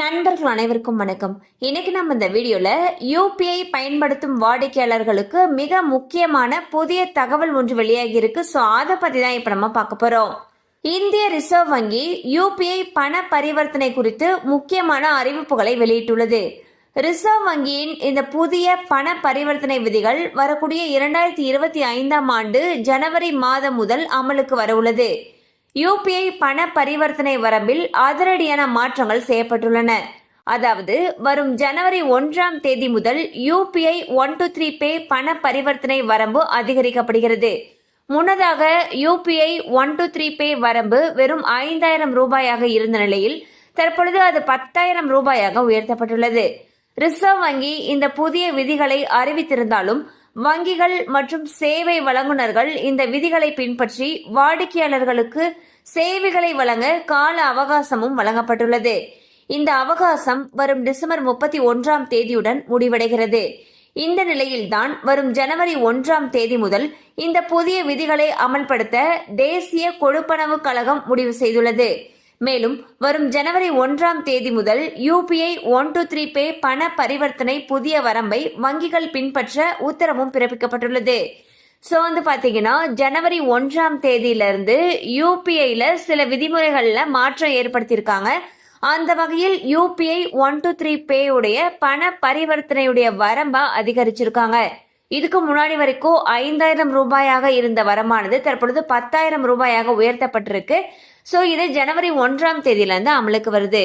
நண்பர்கள் அனைவருக்கும் வணக்கம். இன்னைக்கு நம்ம இந்த வீடியோல யூபிஐ பயன்படுத்தும் வாடிக்கையாளர்களுக்கு மிக முக்கியமான புதிய தகவல் ஒன்று வெளியாகி இருக்கு. ஸோ அதை பத்தி தான் இப்ப நம்ம பார்க்க போறோம். இந்திய ரிசர்வ் வங்கி யூபிஐ பண பரிவர்த்தனை குறித்து முக்கியமான அறிவிப்புகளை வெளியிட்டுள்ளது. ரிசர்வ் வங்கியின் இந்த புதிய பண பரிவர்த்தனை விதிகள் வரக்கூடிய இரண்டாயிரத்தி இருபத்தி ஐந்தாம் ஆண்டு ஜனவரி மாதம் முதல் அமலுக்கு வரவுள்ளது. யூபிஐ பண பரிவர்த்தனை வரம்பில் அதிரடியான மாற்றங்கள் செய்யப்பட்டுள்ளன. அதாவது வரும் ஜனவரி ஒன்றாம் தேதி முதல் UPI one two three pay பண பரிவர்த்தனை வரம்பு அதிகரிக்கப்படுகிறது. முன்னதாக UPI one two three pay வரம்பு வெறும் ஐந்தாயிரம் ரூபாயாக இருந்த நிலையில் தற்பொழுது அது பத்தாயிரம் ரூபாயாக உயர்த்தப்பட்டுள்ளது. ரிசர்வ் வங்கி இந்த புதிய விதிகளை அறிவித்திருந்தாலும் வங்கிகள் மற்றும் சேவை வழங்குனர்கள் இந்த விதிகளை பின்பற்றி வாடிக்கையாளர்களுக்கு சேவைகளை வழங்க கால அவகாசமும் வழங்கப்பட்டுள்ளது. இந்த அவகாசம் வரும் டிசம்பர் முப்பத்தி ஒன்றாம் தேதியுடன் முடிவடைகிறது. இந்த நிலையில்தான் வரும் ஜனவரி ஒன்றாம் தேதி முதல் இந்த புதிய விதிகளை அமல்படுத்த தேசிய கொடுப்பனவு கழகம் முடிவு செய்துள்ளது. மேலும் வரும் ஜனவரி ஒன்றாம் தேதி முதல் UPI one two three pay பண பரிவர்த்தனை புதிய வரம்பை வங்கிகள் பின்பற்ற உத்தரவும் பிறப்பிக்கப்பட்டுள்ளது. ஸோ வந்து பார்த்தீங்கன்னா ஜனவரி ஒன்றாம் தேதியிலிருந்து யூபிஐல சில விதிமுறைகளில் மாற்றம் ஏற்படுத்தியிருக்காங்க. அந்த வகையில் UPI one two three pay உடைய பண பரிவர்த்தனையுடைய வரம்பா அதிகரிச்சிருக்காங்க. இதுக்கு முன்னாடி வரைக்கும் ஐந்தாயிரம் ரூபாயாக இருந்த வரமானது தற்பொழுது பத்தாயிரம் ரூபாயாக உயர்த்தப்பட்டிருக்கு. ஸோ இது ஜனவரி ஒன்றாம் தேதியிலேருந்து அமலுக்கு வருது.